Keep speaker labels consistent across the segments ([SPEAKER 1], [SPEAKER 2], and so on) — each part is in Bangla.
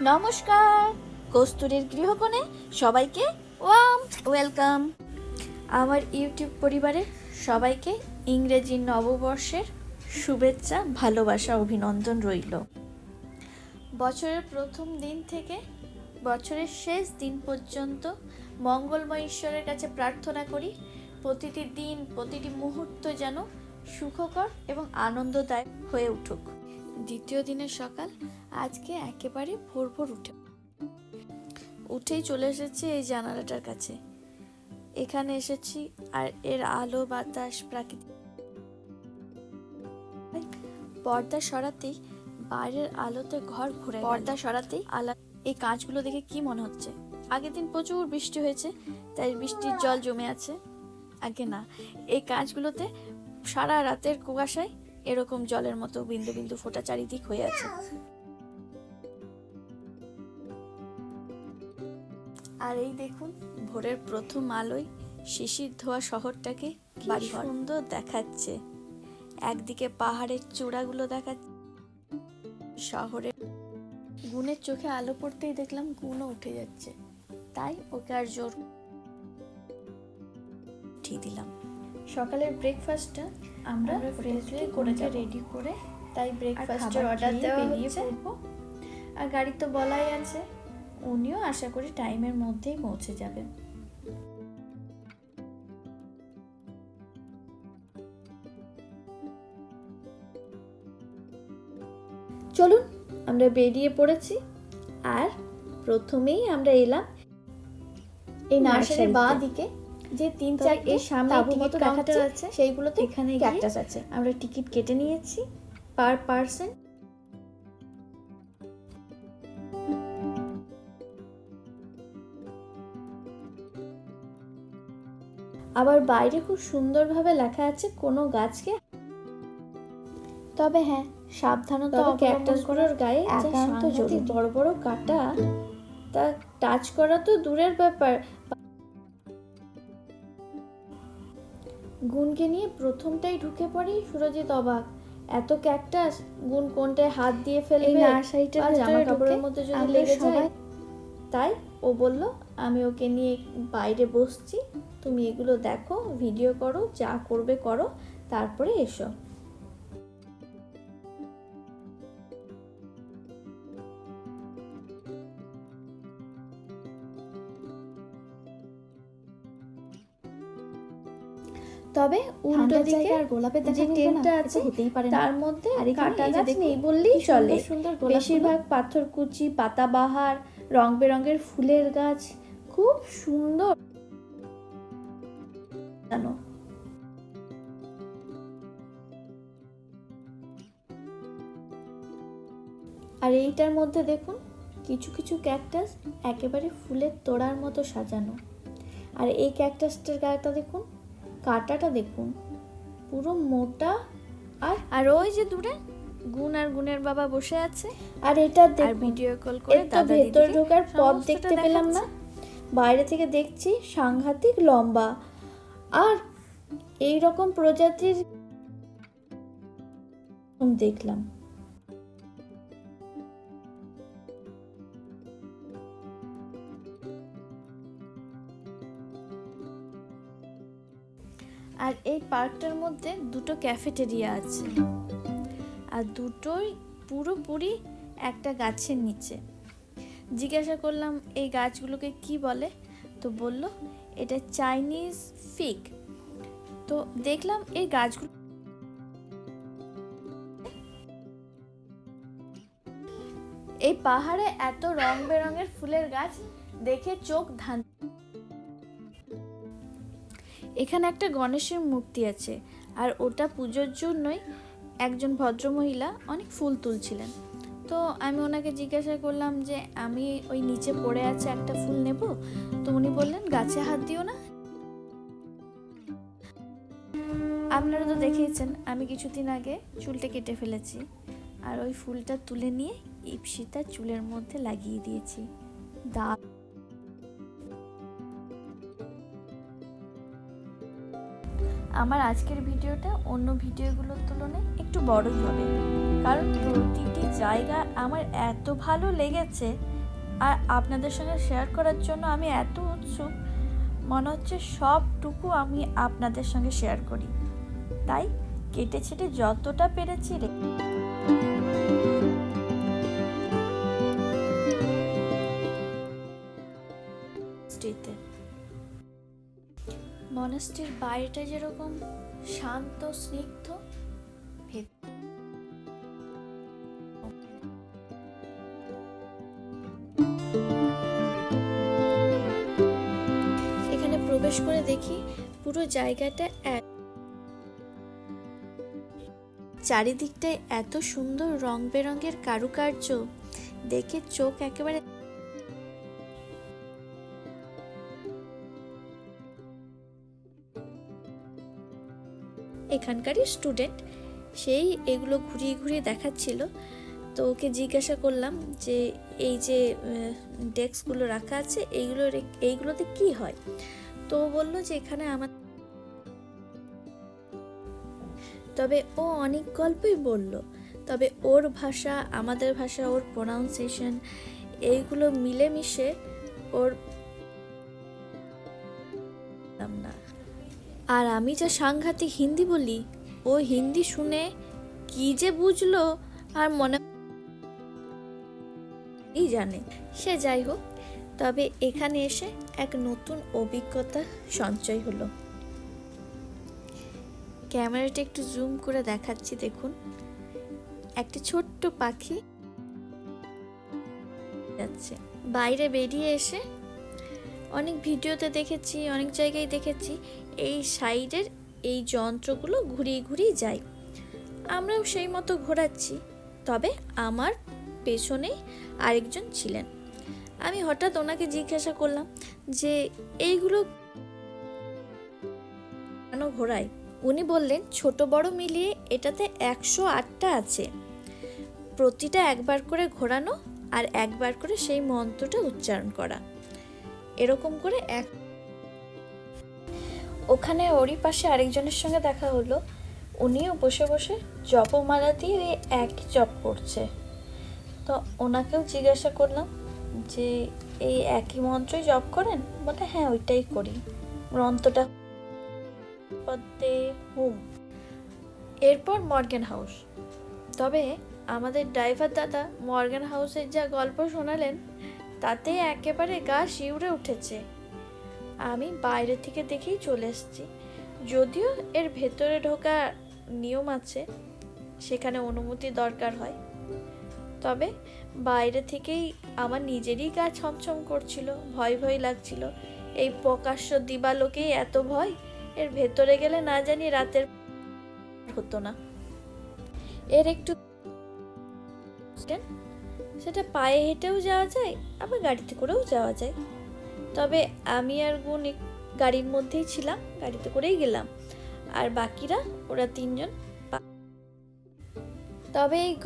[SPEAKER 1] নমস্কার। কস্তুরীর গৃহকোণে সবাইকে ওয়াম ওয়েলকাম আমার ইউটিউব পরিবারের সবাইকে ইংরেজি নববর্ষের শুভেচ্ছা, ভালোবাসা, অভিনন্দন রইল। বছরের প্রথম দিন থেকে বছরের শেষ দিন পর্যন্ত মঙ্গলময় ঈশ্বরের কাছে প্রার্থনা করি, প্রতিটি দিন, প্রতিটি মুহূর্ত যেন সুখকর এবং আনন্দদায়ক হয়ে উঠুক। দ্বিতীয় দিনের সকাল, আজকে একেবারে ভোর ভোর উঠে উঠেই চলে এসেছি এই জানালাটার কাছে। এখানে এসেছি আর এর আলো, বাতাস, প্রাকৃতিক পর্দা সরাতেই বাইরের আলোতে ঘর ঘুরে পর্দা সরাতেই আলা এই কাঁচগুলো দেখে কি মনে হচ্ছে? আগের দিন প্রচুর বৃষ্টি হয়েছে, তাই বৃষ্টির জল জমে আছে। আগে না, এই কাঁচগুলোতে সারা রাতের কুয়াশায় এরকম জলের মতো বিন্দু বিন্দু ফোটা চারিদিক হয়ে আছে। আর এই দেখুন ভোরের প্রথম আলোয় শিশির ধোয়া শহরটাকে বাড়ি সুন্দর দেখাচ্ছে। একদিকে পাহাড়ের চূড়াগুলো দেখাচ্ছে। শহরে গুণের চোখে আলো পড়তেই দেখলাম গুণও উঠে যাচ্ছে। তাই ওকে আর জোর উঠিয়ে দিলাম। সকালের ব্রেকফাস্টটা আমরা ফ্রেশলি করে রেডি করে তাই ব্রেকফাস্টের অর্ডার দেওয়া হচ্ছে। আর গাড়ি তো বলাই আছে। উনিও আশা করি টাইমের মধ্যেই পৌঁছে যাবেন চলুন আমরা বেরিয়ে পড়েছি। আর প্রথমেই আমরা এলাম এই নার্সারির বাঁ দিকে। যে তিন চার এর সামনে টিকিট কাউন্টার আছে। সেইগুলোতে এখানে ক্যাকটাস আছে। আমরা টিকিট কেটে নিয়েছি পার পার্সন। আবার বাইরে খুব সুন্দরভাবে লেখা আছে কোনো গাছকে। তবে হ্যাঁ সাবধানতা ক্যাকটাসগুলোর গায়ে একান্ত যদি বড় বড় কাটা তা টাচ করা তো দূরের ব্যাপার। গুনকে নিয়ে প্রথমটাই ঢুকে পড়ি সুরজিৎ অবাক। এত ক্যাকটাস গুন কোনটায় হাত দিয়ে ফেলবে? নার্সারিটার জামা কাপড়ের মধ্যে যদি লেগে যায় তাই ও বলল আমি ওকে নিয়ে বাইরে বসছি। তুমি এগুলো দেখো ভিডিও করো যা করবে করো তারপরে এসো। তবে উল্টো দিকে আর গোলাপের যে টেন্টটা আছে হতেই পারে তার মধ্যে আর কাটা গাছ নেই বললেই চলে। সুন্দর বেশিরভাগ পাথরকুচি পাতাবাহার রং বেরঙের ফুলের গাছ খুব সুন্দর। জানো। আর এইটার মধ্যে দেখুন কিছু কিছু ক্যাকটাস একেবারে ফুলের তোড়ার মতো সাজানো। আর এই ক্যাকটাসটার গায়েটা দেখুন কাটাটা দেখুন। পুরো মোটা আর আর ওই যে দূরে গুণ আর গুণের বাবা বসে আছে। আর এটা আর ভিডিও কল করে দাদা ভেতরে ঢোকার পথ দেখতে পেলাম না। বাইরে থেকে দেখছি সাংঘাতিক লম্বা। আর এই রকম প্রজাতির দেখলাম। আর এই পার্কটার মধ্যে দুটো ক্যাফেটেরিয়া আছে। আর দুটোই পুরোপুরি একটা গাছের নিচে। জিজ্ঞাসা করলাম, এই গাছগুলোকে কি বলে? তো বলল, এটা চাইনিজ ফিক তো দেখলাম এই গাছগুলো এই পাহাড়ে এত রং বেরঙের ফুলের গাছ দেখে চোখ ধান এখানে একটা গণেশের মূর্তি আছে, আর ওটা পুজোর জন্যই একজন ভদ্রমহিলা অনেক ফুল তুলছিলেন। তো আমি ওনাকে জিজ্ঞাসা করলাম যে, আমি ওই নিচে পড়ে আছে একটা ফুল নেব? তো উনি বললেন, গাছে হাত দিও না। আপনারা তো দেখেইছেন আমি কিছুদিন আগে চুলটা কেটে ফেলেছি, আর ওই ফুলটা তুলে নিয়ে ইপসিতা চুলের মধ্যে লাগিয়ে দিয়েছি। দা আমার আজকের ভিডিওটা অন্য ভিডিওগুলোর তুলনায় একটু বড়ই হবে। কারণ প্রতিটি জায়গা আমার এত ভালো লেগেছে আর আপনাদের সঙ্গে শেয়ার করার জন্য আমি এত উৎসুক, মনে হচ্ছে সবটুকু আমি আপনাদের সঙ্গে শেয়ার করি। তাই কেটে ছেটে যতটা পেরেছি রে মনাস্ট্রির বাইরেটা যেরকম শান্ত, স্নিগ্ধ এখানে প্রবেশ করে দেখি পুরো জায়গাটা এক চারিদিকটায় এত সুন্দর রং বেরঙের কারুকার্য। দেখে চোখ একেবারে এখানকারই স্টুডেন্ট সেই এগুলো ঘুরিয়ে ঘুরিয়ে দেখাচ্ছিল। তো ওকে জিজ্ঞাসা করলাম যে, এই যে ডেস্কগুলো রাখা আছে, এইগুলো এইগুলোতে কি হয়? তো বলল যে, এখানে আমার তবে ও অনেক গল্পই বলল। তবে ওর ভাষা, আমাদের ভাষা, ওর প্রোনাউন্সিয়েশন এইগুলো মিলেমিশে ওর আর আমি যা সাংঘাতিক হিন্দি বলি, ও হিন্দি শুনে কি যে বুঝলো আর মনে এই জানে। সে যাই হোক, তবে এখানে এসে এক নতুন অভিজ্ঞতা সঞ্চয় হলো। ক্যামেরাটা একটু জুম করে দেখাচ্ছি, দেখুন। একটা ছোট্ট পাখি যাচ্ছে। বাইরে বেরিয়ে এসে অনেক ভিডিওতে দেখেছি, অনেক জায়গায় দেখেছি। এই সাইডের এই যন্ত্রগুলো ঘুরিয়ে ঘুরিয়ে যায়। আমরাও সেই মতো ঘোরাচ্ছি। তবে আমার পেছনেই আরেকজন ছিলেন। আমি হঠাৎ ওনাকে জিজ্ঞাসা করলাম যে, এইগুলো কেন ঘোরায়? উনি বললেন, ছোট বড় মিলিয়ে এটাতে একশো আটটা আছে। প্রতিটা একবার করে ঘোরানো আর একবার করে সেই মন্ত্রটা উচ্চারণ করা। এরকম করে এক ওখানে ওরই পাশে আরেকজনের সঙ্গে দেখা হলো। উনিও বসে বসে জপমালা দিয়ে এই একই জপ করছে। তো ওনাকেও জিজ্ঞাসা করলাম যে, এই একই মন্ত্রই জপ করেন? বলে হ্যাঁ ওইটাই করি। মন্ত্রটা পদ্মে হুম। এরপর মর্গেন হাউস। তবে আমাদের ড্রাইভার দাদা মর্গান হাউসের যা গল্প শোনালেন, তাতে একেবারে গা শিউরে উঠেছে। আমি বাইরে থেকে দেখেই চলে এসেছি। যদিও এর ভেতরে ঢোকা নিয়ম আছে, সেখানে অনুমতি দরকার হয়। তবে বাইরে থেকেই আমার নিজেরই গা ছমছম করছিল, ভয় ভয় লাগছিল। এই প্রকাশ্য দিবালোকেই এত ভয়, এর ভেতরে গেলে না জানি রাতের হতো না। এর একটু সেটা পায়ে হেঁটেও যাওয়া যায়, আবার গাড়িতে করেও যাওয়া যায়। তবে আমি আর গুণ গাড়ির মধ্যেই ছিলাম, গাড়িতে করেই গেলাম। আর বাকিরা, ওরা তিনজন তবে এই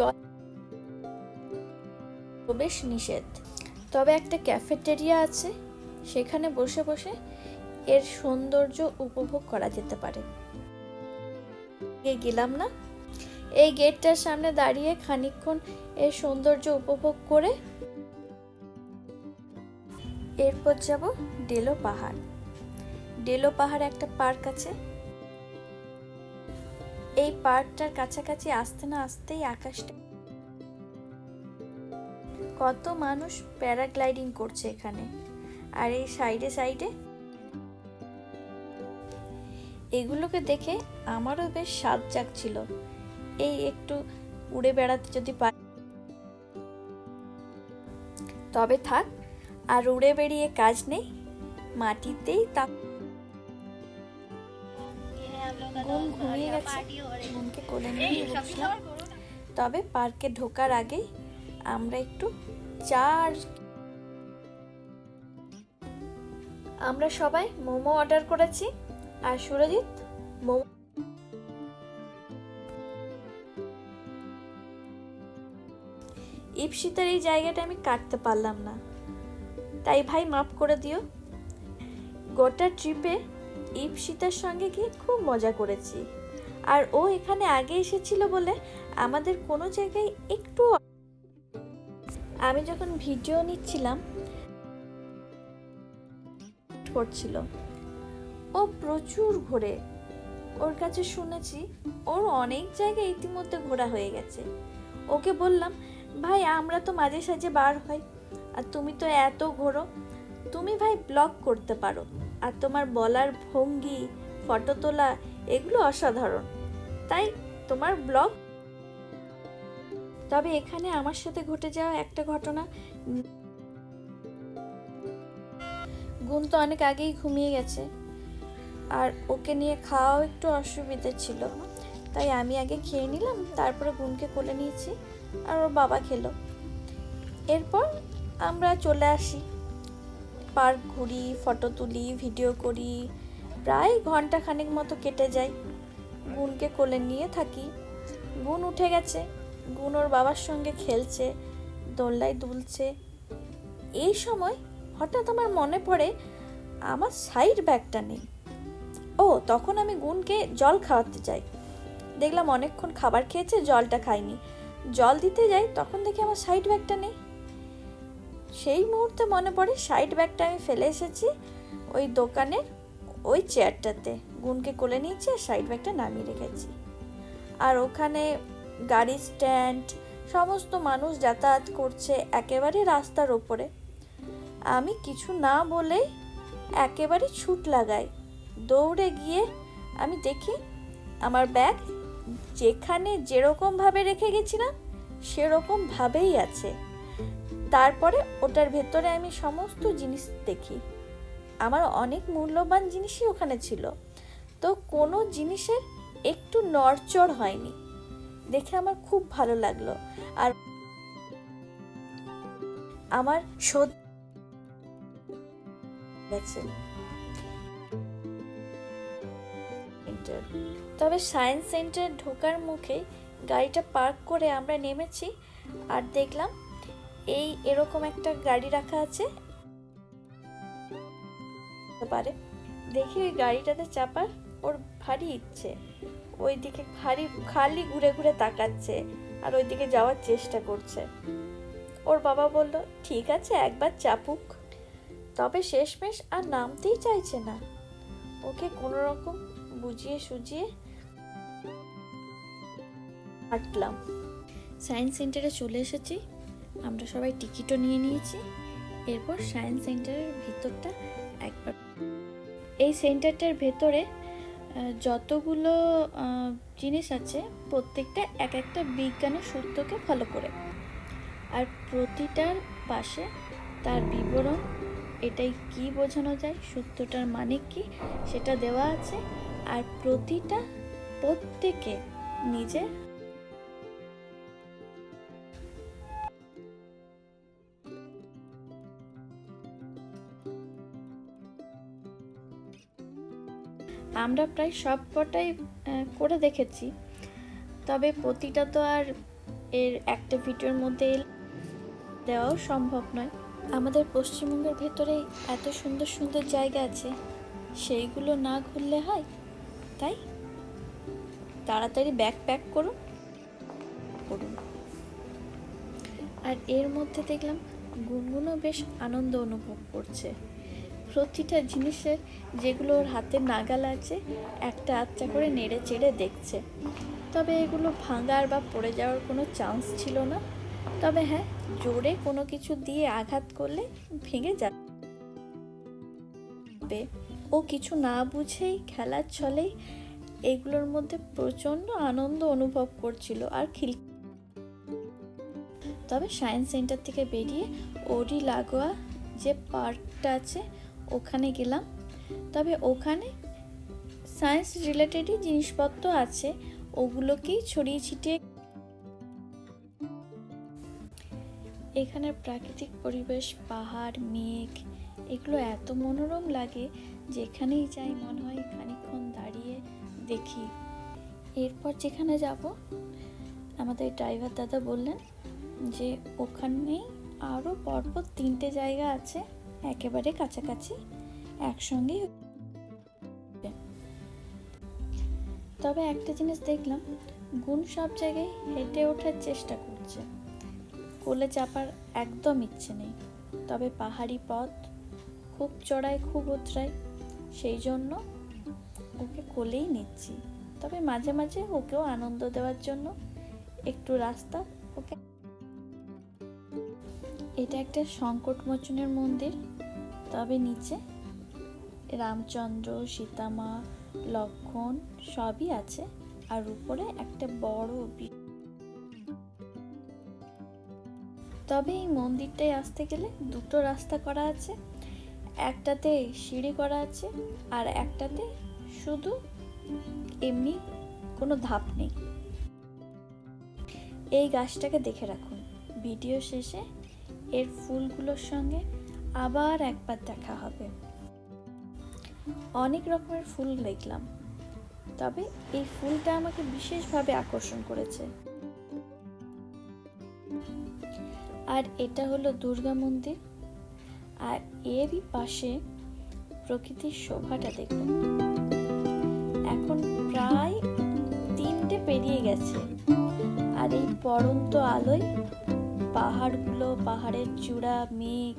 [SPEAKER 1] প্রবেশ নিষেধ। তবে একটা ক্যাফেটেরিয়া আছে, সেখানে বসে বসে এর সৌন্দর্য উপভোগ করা যেতে পারে। গেলাম না। এই গেটটার সামনে দাঁড়িয়ে খানিকক্ষণ এর সৌন্দর্য উপভোগ করে এরপর যাব ডেলো পাহাড়। ডেলো পাহাড় একটা পার্ক আছে। এই পার্কটার কাছাকাছি আসতে না আসতেই আকাশটা কত মানুষ প্যারাগ্লাইডিং করছে এখানে। আর এই সাইডে সাইডে এগুলোকে দেখে আমারও বেশ স্বাদ জাগছিল এই একটু উড়ে বেড়াতে যদি পারি। তবে থাক আর উড়ে বেরিয়ে কাজ নেই? মাটিতেই তা ঘুম ঘুমিয়ে গেছে। ঘুমকে কোলে নিয়ে বসলাম। তবে পার্কে ঢোকার আগেই আমরা একটু চার আমরা সবাই মোমো অর্ডার করেছি। আর সুরজিৎ মোমো ইপসিতার এই জায়গাটা আমি কাটতে পারলাম না। তাই ভাই মাফ করে দিও। গোটা ট্রিপে ইপসিতার সঙ্গে গিয়ে খুব মজা করেছি। আর ও এখানে আগে এসেছিল বলে আমাদের কোনো জায়গায় একটু আমি যখন ভিডিও নিচ্ছিলাম করছিল ও প্রচুর ঘোরে। ওর কাছে শুনেছি ওর অনেক জায়গায় ইতিমধ্যে ঘোরা হয়ে গেছে। ওকে বললাম, ভাই, আমরা তো মাঝে সাঝে বার হই আর তুমি তো এত ঘোরো। তুমি ভাই ব্লগ করতে পারো। আর তোমার বলার ভঙ্গি, ফটো তোলা, এগুলো অসাধারণ। তাই তোমার ব্লগ তবে এখানে আমার সাথে ঘটে যাওয়া একটা ঘটনা। গুণ তো অনেক আগেই ঘুমিয়ে গেছে। আর ওকে নিয়ে খাওয়াও একটু অসুবিধা ছিল। তাই আমি আগে খেয়ে নিলাম, তারপরে গুণকে কোলে নিয়েছি, আর ওর বাবা খেলো। এরপর আমরা চলে আসি। পার্ক ঘুরি, ফটো তুলি ভিডিও করি। প্রায় ঘণ্টা খানেক মতো কেটে যায়। গুণকে কোলে নিয়ে থাকি। গুণ উঠে গেছে। গুণ ওর বাবার সঙ্গে খেলছে, দোলনায় দুলছে। এই সময় হঠাৎ আমার মনে পড়ে, আমার সাইড ব্যাগটা নেই। ও, তখন আমি গুণকে জল খাওয়াতে যাই। দেখলাম অনেকক্ষণ খাবার খেয়েছে, জলটা খাইনি। জল দিতে যাই, তখন দেখি আমার সাইড ব্যাগটা নেই। সেই মুহূর্তে মনে পড়ে সাইড ব্যাগটা আমি ফেলে এসেছি ওই দোকানের ওই চেয়ারটাতে গুণকে কোলে নিয়েছি আর সাইড ব্যাগটা নামিয়ে রেখেছি। আর ওখানে গাড়ি স্ট্যান্ড সমস্ত মানুষ যাতায়াত করছে একেবারে রাস্তার ওপরে। আমি কিছু না বলেই একেবারে ছুট লাগাই। দৌড়ে গিয়ে আমি দেখি আমার ব্যাগ যেখানে যেরকমভাবে রেখে গেছিলাম সেরকমভাবেই আছে। তারপরে ওটার ভেতরে আমি সমস্ত জিনিস দেখি। আমার অনেক মূল্যবান জিনিসই ওখানে ছিল। তো কোনো জিনিসের একটু নড়চড় হয়নি। দেখে আমার খুব ভালো লাগল। আর আমার তবে সায়েন্স সেন্টার ঢোকার মুখে গাড়িটা পার্ক করে আমরা নেমেছি আর দেখলাম এই এরকম একটা গাড়ি রাখা আছে। পারে। দেখি ওই গাড়িটাতে চাপার ওর ভারী ইচ্ছে। ওইদিকে ভারী, খালি ঘুরে ঘুরে তাকাচ্ছে আর ওই দিকে যাওয়ার চেষ্টা করছে। ওর বাবা বলল, ঠিক আছে, একবার চাপুক। তবে শেষমেশ আর নামতেই চাইছে না। ওকে কোনো রকম বুঝিয়ে সুজিয়ে হাঁটলাম সায়েন্স সেন্টারে চলে এসেছি। আমরা সবাই টিকিটও নিয়ে নিয়েছি। এরপর সায়েন্স সেন্টারের ভিতরটা একবার। এই সেন্টারটার ভেতরে যতগুলো জিনিস আছে, প্রত্যেকটা এক একটা বিজ্ঞানের সূত্রকে ফলো করে। আর প্রতিটার পাশে তার বিবরণ, এটাই কি বোঝানো যায় সূত্রটার মানে কি, সেটা দেওয়া আছে। আর প্রতিটা প্রত্যেকে নিজের আমরা প্রায় সব কটাই করে দেখেছি। তবে প্রতিটা তো আর এর একটা ভিডিওর মধ্যে দেওয়াও সম্ভব নয়। আমাদের পশ্চিমবঙ্গের ভেতরে এত সুন্দর সুন্দর জায়গা আছে, সেইগুলো না ঘুরলে হয়? তাই? তাড়াতাড়ি ব্যাগ প্যাক করুন। করুন। আর এর মধ্যে দেখলাম গুনগুনও বেশ আনন্দ অনুভব করছে। প্রতিটা জিনিসের যেগুলো ওর হাতে নাগাল আছে, একটা আচ্ছা করে নেড়ে চেড়ে দেখছে। তবে এগুলো ভাঙার বা পড়ে যাওয়ার কোনো চান্স ছিল না। তবে হ্যাঁ জোরে কোনো কিছু দিয়ে আঘাত করলে ভেঙে যাবে। ও কিছু না বুঝেই খেলার ছলেই এগুলোর মধ্যে প্রচণ্ড আনন্দ অনুভব করছিল আর খিল তবে সায়েন্স সেন্টার থেকে বেরিয়ে ওরই লাগোয়া যে পার্কটা আছে ওখানে গেলাম। তবে ওখানে সায়েন্স রিলেটেডই জিনিসপত্র আছে, ওগুলোকেই ছড়িয়ে ছিটিয়ে এখানের প্রাকৃতিক পরিবেশ, পাহাড়, মেঘ, এগুলো এত মনোরম লাগে যেখানেই যাই মনে হয় খানিকক্ষণ দাঁড়িয়ে দেখি। এরপর যেখানে যাব, আমাদের ড্রাইভার দাদা বললেন যে ওখানেই আরও পরপর তিনটে জায়গা আছে। একেবারে কাছাকাছি একসঙ্গেই তবে একটা জিনিস দেখলাম, গুণ সব জায়গায় হেঁটে ওঠার চেষ্টা করছে। কোলে চাপার একদম ইচ্ছে নেই, তবে পাহাড়ি পথ খুব চড়ায় খুব উতরাই, সেই জন্য ওকে কোলেই নিচ্ছি। তবে মাঝে মাঝে ওকেও আনন্দ দেওয়ার জন্য একটু রাস্তা ওকে এটা একটা সংকটমোচনের মন্দির। তবে নিচে রামচন্দ্র, সীতামা, লক্ষণ সবই আছে। আর উপরে একটা বড় তবে এই মন্দিরটায় আসতে গেলে দুটো রাস্তা করা আছে। একটাতে সিঁড়ি করা আছে আর একটাতে শুধু এমনি কোনো ধাপ নেই। এই গাছটাকে দেখে রাখুন। ভিডিও শেষে এর ফুলগুলোর সঙ্গে আবার একবার দেখা হবে। অনেক রকমের ফুল দেখলাম, তবে এই ফুলটা আমাকে বিশেষভাবে আকর্ষণ করেছে। আর এটা হলো দুর্গা মন্দির, আর এরই পাশে প্রকৃতির শোভাটা দেখুন। এখন প্রায় তিনটে পেরিয়ে গেছে, আর এই পড়ন্ত আলোয় পাহাড়গুলো, পাহাড়ের চূড়া, মেঘ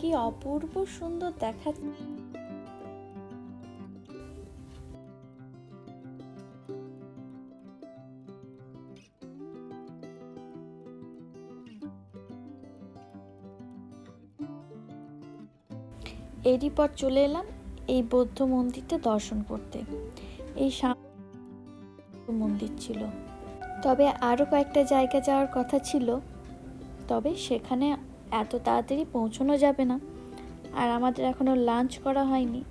[SPEAKER 1] কি অপূর্ব সুন্দর দেখা এরই পর চলে এলাম এই বৌদ্ধ মন্দিরটা দর্শন করতে। এই মন্দির ছিল। তবে আরও কয়েকটা জায়গা যাওয়ার কথা ছিল। তবে সেখানে এত তাড়াতাড়ি পৌঁছানো যাবে না। আর আমাদের এখনও লাঞ্চ করা হয়নি।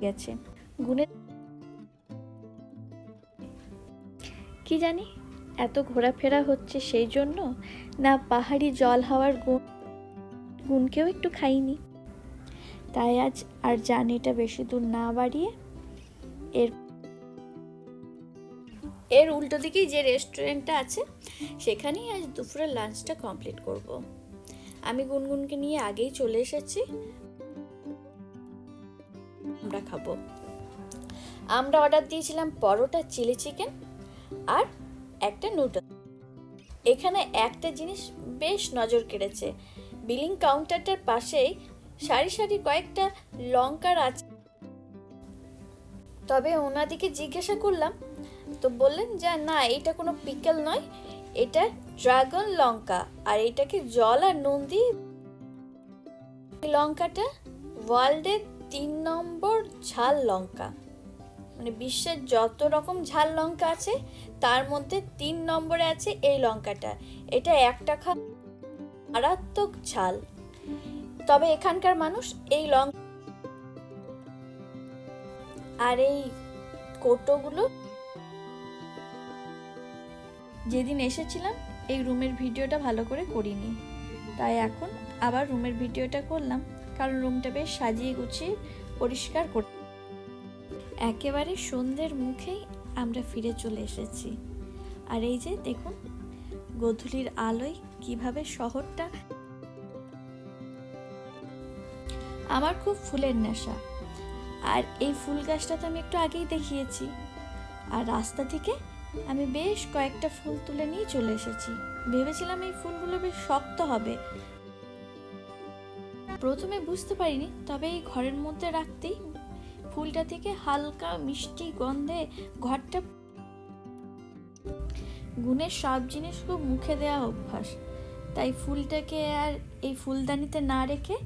[SPEAKER 1] গেছে। গুনে কি জানি, এত ঘোরাফেরা হচ্ছে সেই জন্য না পাহাড়ি জল হাওয়ার গুণ গুণকেও একটু খাইনি। তাই আজ আর জার্নিটা বেশি দূর না বাড়িয়ে এর এর উল্টো দিকেই যে রেস্টুরেন্টটা আছে, সেখানেই আজ দুপুরের লাঞ্চটা কমপ্লিট করব। আমি গুনগুনকে নিয়ে আগেই চলে এসেছি। আমরা খাব। আমরা অর্ডার দিয়েছিলাম পরোটা, চিলি চিকেন আর একটা নুডল। এখানে একটা জিনিস বেশ নজর কেড়েছে। বিলিং কাউন্টারটার পাশেই সারি সারি কয়েকটা লঙ্কার আছে তবে ওনাদিকে জিজ্ঞাসা করলাম তো বললেন যে, না, এটা কোনো পিকল নয়, এটা ড্রাগন লঙ্কা, আর এটাকে জল আর নুন দিয়ে লঙ্কাটা ওয়ার্ল্ডের তিন নম্বর ঝাল লঙ্কা। মানে বিশ্বের যত রকম ঝাল লঙ্কা আছে, তার মধ্যে তিন নম্বরে আছে এই লঙ্কাটা। এটা একটা খা মারাত্মক ঝাল। তবে এখানকার মানুষ এই লঙ্কা আর এই কোটোগুলো যেদিন এসেছিলাম, এই রুমের ভিডিওটা ভালো করে করিনি। তাই এখন আবার রুমের ভিডিওটা করলাম, কারণ রুমটা বেশ সাজিয়ে গুছিয়ে পরিষ্কার কর একেবারে সন্ধ্যের মুখেই আমরা ফিরে চলে এসেছি। আর এই যে দেখুন, গধূলির আলোয় কীভাবে শহরটা আমার খুব ফুলের নেশা। আর এই ফুল গাছটা তো আমি একটু আগেই দেখিয়েছি। আর রাস্তা থেকে আমি বেশ কয়েকটা ফুল তুলে নিয়ে চলে এসেছি। ভেবেছিলাম এই ফুলগুলো বেশ শক্ত হবে। প্রথমে বুঝতে পারিনি, তবে এই ঘরের মধ্যে রাখতেই ফুলটা থেকে হালকা মিষ্টি গন্ধে ঘরটা গুণের সব জিনিস খুব মুখে দেওয়া অভ্যাস। তাই ফুলটাকে আর এই ফুলদানিতে না রেখে